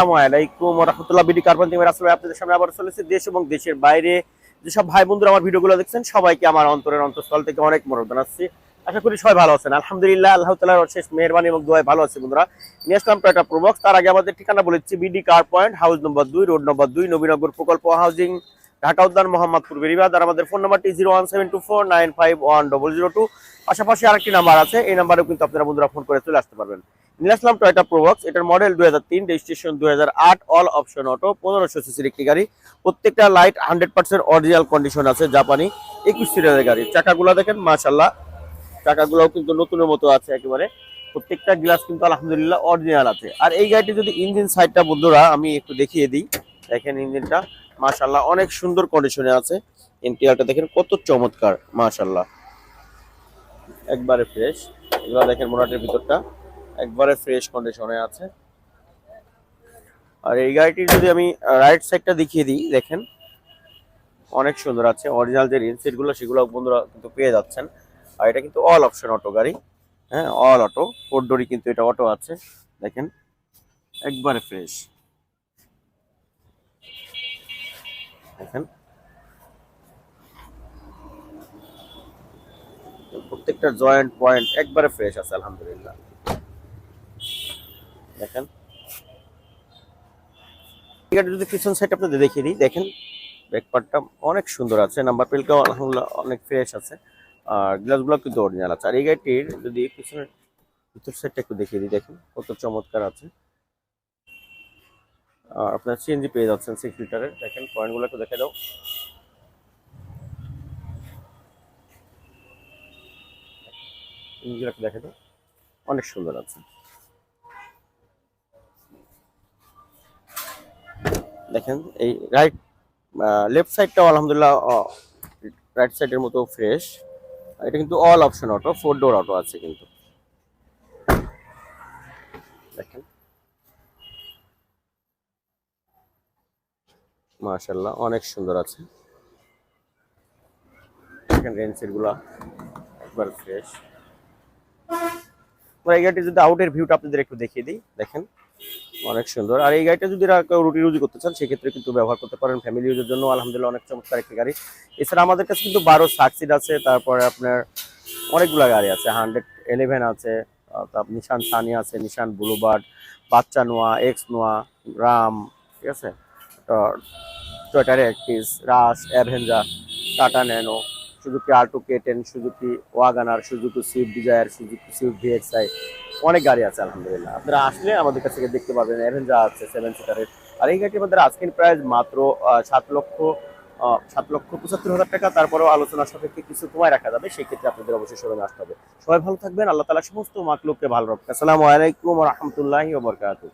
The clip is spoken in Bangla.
আসসালামু আলাইকুম রহমতুল্লাহ, বিডি কার্বন টিমের আসলে আপনাদের সামনে আবার চলেছে দেশ এবং দেশের বাইরে। যেসব ভাই বন্ধুরা আমার ভিডিওগুলো দেখছেন, সবাইকে আমার অন্তরের অন্তঃস্থল থেকে অনেক জানাচ্ছি আশা করি সবাই ভালো আছেন। আলহামদুলিল্লাহ, আল্লাহ তালার শেষ মেহরবানি এবং ভালো আছে বন্ধুরা। নিয়ে আসলাম তার আগে আমাদের ঠিকানা বলেছি, BD car point, house number দুই, রোড নম্বর দুই, নবীনগর প্রকল্প হাউজিং, ঢাকা উদ্যান, মোহাম্মদপুর বেরিবাদ আর আমাদের ফোন নাম্বারটি zero one seven two four nine five one double zero two. পাশাপাশি আরেকটি নাম্বার আছে, এই নাম্বারেও কিন্তু আপনারা বন্ধুরা ফোন করে চলে আসতে পারবেন। নিয়ে টয়টা প্রোবক্স এটার মডেল দুই হাজার তিন রেজিস্ট্রেশন দুই হাজার আট অল অপশন অটো পনেরোশো সিসির একটি গাড়ি। প্রত্যেকটা light hundred percent original condition আছে, জাপানি, একুশ সিরিয়ালের গাড়ি। চাকাগুলো দেখেন মাশাল্লাহ চাকাগুলোও কিন্তু নতুনের মতো আছে একেবারে। প্রত্যেকটা গ্লাস কিন্তু আলহামদুলিল্লাহ অরিজিনাল আছে। আর এই গাড়িটি যদি ইঞ্জিন সাইডটা বন্ধুরা, আমি একটু দেখিয়ে দিই। দেখেন ইঞ্জিনটা মাশাল্লাহ অনেক সুন্দর কন্ডিশনে আছে। ইন্টেরিয়রটা দেখেন, কত চমৎকার মাশাল্লাহ একবারে ফ্রেশ এগুলো দেখেন মোটাটের ভিতরটা। একবারে ফ্রেশ কন্ডিশনে আছে। আর এই গাড়িটির যদি আমি রাইট সাইডটা দেখিয়ে দিই, দেখেন। অনেক সুন্দর আছে অরিজিনাল যে রিনসেটগুলো সেগুলো বন্ধুরা কিন্তু পেয়ে যাচ্ছেন। আর এটা কিন্তু অল অপশন অটো গাড়ি হ্যাঁ অল অটো ফোর ডোরি কিন্তু এটা অটো আছে, দেখেন। একবারে ফ্রেশ দেখেন। প্রত্যেকটা জয়েন্ট পয়েন্ট একবারে ফ্রেশ আছে, আলহামদুলিল্লাহ। দেখেন। গাড়ির যদি পিছন সাইড আপনাদের দেখিয়ে দিই, দেখেন ব্যাকপার্টটা অনেক সুন্দর আছে নাম্বার প্লেটটাও আলহামদুলিল্লাহ অনেক ফ্রেশ আছে, আর গ্লাসগুলো কিন্তু অরিজিনাল আছে। আর এই গাড়িটির যদি পিছনের ভিতর সাইডটা একটু দেখিয়ে দিই, দেখেন, কত চমৎকার আছে। আর আপনার সিএনজি পেয়ে যাচ্ছেন সিক্স লিটারের দেখেন পয়েন্টগুলো একটু দেখে দাও। দেখে দাও। অনেক সুন্দর আছে। দেখেন, এই রাইট লেফট সাইডটাও আলহামদুলিল্লাহ রাইট সাইডের মতো ফ্রেশ এটা কিন্তু all option auto four door auto আছে কিন্তু। দেখেন। মাশাল্লাহ অনেক সুন্দর আছে। দেখেন একবার ফ্রেশ যদি আউটের ভিউটা আপনাদের একটু দেখিয়ে দিই। দেখেন। অনেক সুন্দর। আর এই গাড়িটা যদি রুটি রুজি করতে চান, সেক্ষেত্রে কিন্তু ব্যবহার করতে পারেন ফ্যামিলি ইউজের জন্য। আলহামদুলিল্লাহ, অনেক চমৎকার একটি গাড়ি। এছাড়া আমাদের কাছে কিন্তু বারো সাকসিড আছে, তারপরে আপনার অনেকগুলো গাড়ি আছে। হান্ড্রেড এলেভেন আছে নিশান সানি আছে, নিশান ব্লুবার্ড, বাচ্চা নোয়া এক্স নোয়া, রাম, ঠিক আছে? টয়টার Axio Rush Avenger Tata Nano Suzuki Alto K ten Suzuki WagonR Suzuki Swift Dzire Suzuki Swift VXI অনেক গাড়ি আছে, আলহামদুলিল্লাহ। আপনারা আসলে আমাদের কাছ থেকে দেখতে পাবেন অ্যাভেঞ্জার আছে সেভেন সিটারের আর এই গাড়ির আমাদের আজকের প্রাইস মাত্র সাত লক্ষ সাত লক্ষ পঁচাত্তর হাজার টাকা। তারপরেও আলোচনার সাপেক্ষে কিছু কমায় রাখা যাবে, সেক্ষেত্রে আপনাদের অবশ্যই শোরুমে আসতে হবে। সবাই ভালো থাকবেন, আল্লাহ তালা সমস্ত মাকলুককে ভালো রাখবে আসসালামু আলাইকুম রহমতুল্লাহ ওবরকাতুহ